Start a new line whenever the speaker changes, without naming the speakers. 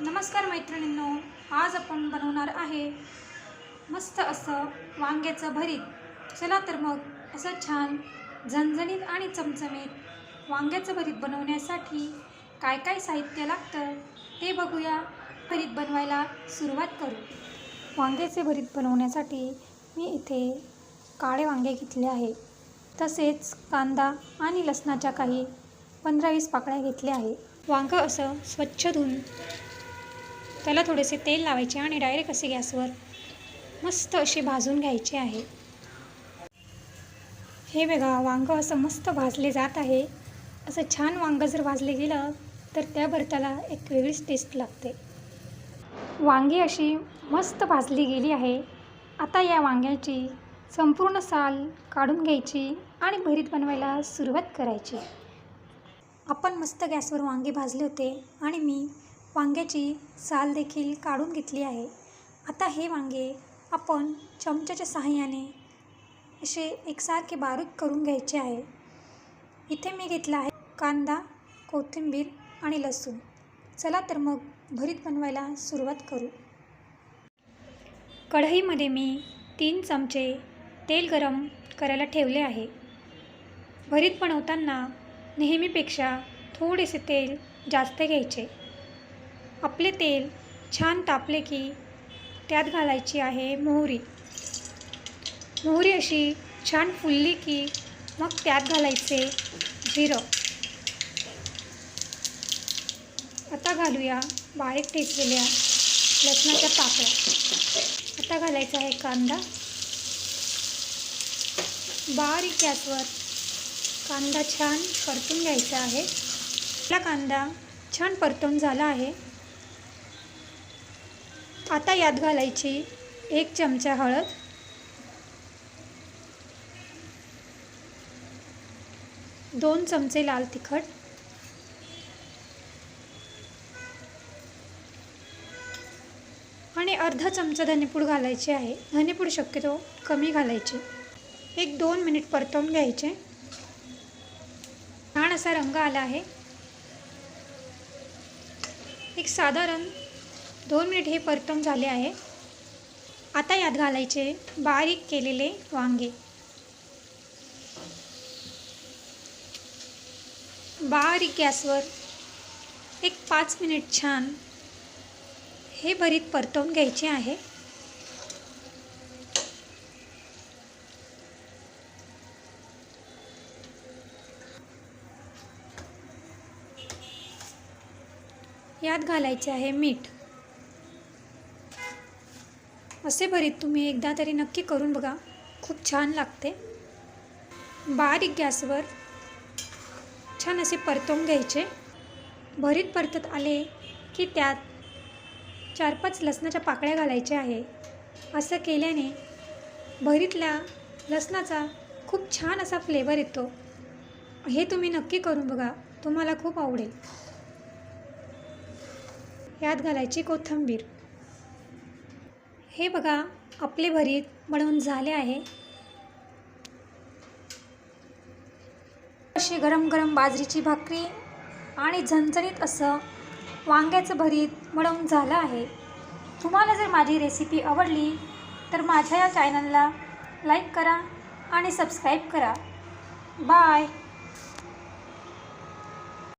नमस्कार मैत्रिणींनो आज आपण बनवणार आहे मस्त असं वांग्याचं भरीत. चला तर मग असं छान झणझणीत आणि चमचमीत वांग्याचं भरीत बनवण्यासाठी काय काय साहित्य लागतं ते बघूया. भरीत बनवायला सुरुवात करू. वांग्याचे भरीत बनवण्यासाठी मी इथे काळे वांगे घेतले आहे. तसेच कांदा आणि लसणाच्या काही पंधरा वीस पाकळ्या घेतल्या आहे. वांगं असं स्वच्छ धुवून त्याला थोडेसे तेल लावायचे आणि डायरेक्ट असे गॅसवर मस्त असे भाजून घ्यायचे आहे. हे बघा वांगं असं मस्त भाजले जात आहे. असं छान वांगं जर भाजले गेलं तर त्या भरताला एक वेगळीच टेस्ट लागते. वांगी अशी मस्त भाजली गेली आहे. आता या वांग्याची संपूर्ण साल काढून घ्यायची आणि भरीत बनवायला सुरुवात करायची. आपण मस्त गॅसवर वांगे भाजले होते आणि मी वांग्याची साल देखील काढून घेतली आहे. आता हे वांगे आपण चमच्याच्या सहाय्याने असे एकसारखे बारीक करून घ्यायचे आहे. इथे मी घेतला आहे कांदा कोथिंबीर आणि लसूण. चला तर मग भरीत बनवायला सुरुवात करू. कढईमध्ये मी तीन चमचे तेल गरम करायला ठेवले आहे. भरीत बनवताना नेहमीपेक्षा थोडेसे तेल जास्त घ्यायचे. आपले तेल छान तापले की त्यात घालायची आहे मोहरी. मोहरी अशी छान फुलली की मग त्यात घालायचे जिरं. आता घालूया बारीक ठेचलेल्या लसणाच्या पाकळ्या. आता घालायचा आहे कांदा. बारीक गॅसवर कांदा छान परतून घ्यायचा आहे. आपला कांदा छान परतून झाला आहे. आता यात घालायची एक चमचा हळद. दोन चमचे लाल तिखट. आणि अर्धा चमचा धनेपूड घालायचे आहे. धनेपूड शक्यतो कमी घालायचे. एक दोन मिनिट परतवून घ्यायचे. छान असा रंग आला आहे. एक साधारण दोन मिनिट हे परतून झाले आहे. आता यात घालायचे बारीक केलेले वांगे. बारीक गॅसवर एक पाच मिनिट छान हे भरीत परतवून घ्यायचे आहे. यात घालायचे आहे मीठ. असे भरीत तुम्ही एकदा तरी नक्की करून बघा. खूप छान लागते. बारीक गॅसवर छान असे परतवून घ्यायचे. भरीत परतत आले की त्यात चार पाच लसणाच्या पाकळ्या घालायच्या आहे. असं केल्याने भरीतल्या लसणाचा खूप छान असा फ्लेवर येतो. हे तुम्ही नक्की करून बघा. तुम्हाला खूप आवडेल. यात घालायची कोथिंबीर. हे बघा आपले भरीत बनवून झाले आहे. अशी गरम गरम बाजरीची भाकरी आणि झणझणीत असं वांग्याचं भरीत बनवून झालं आहे. तुम्हाला जर माझी रेसिपी आवडली तर माझ्या या चॅनलला लाईक करा आणि सबस्क्राईब करा. बाय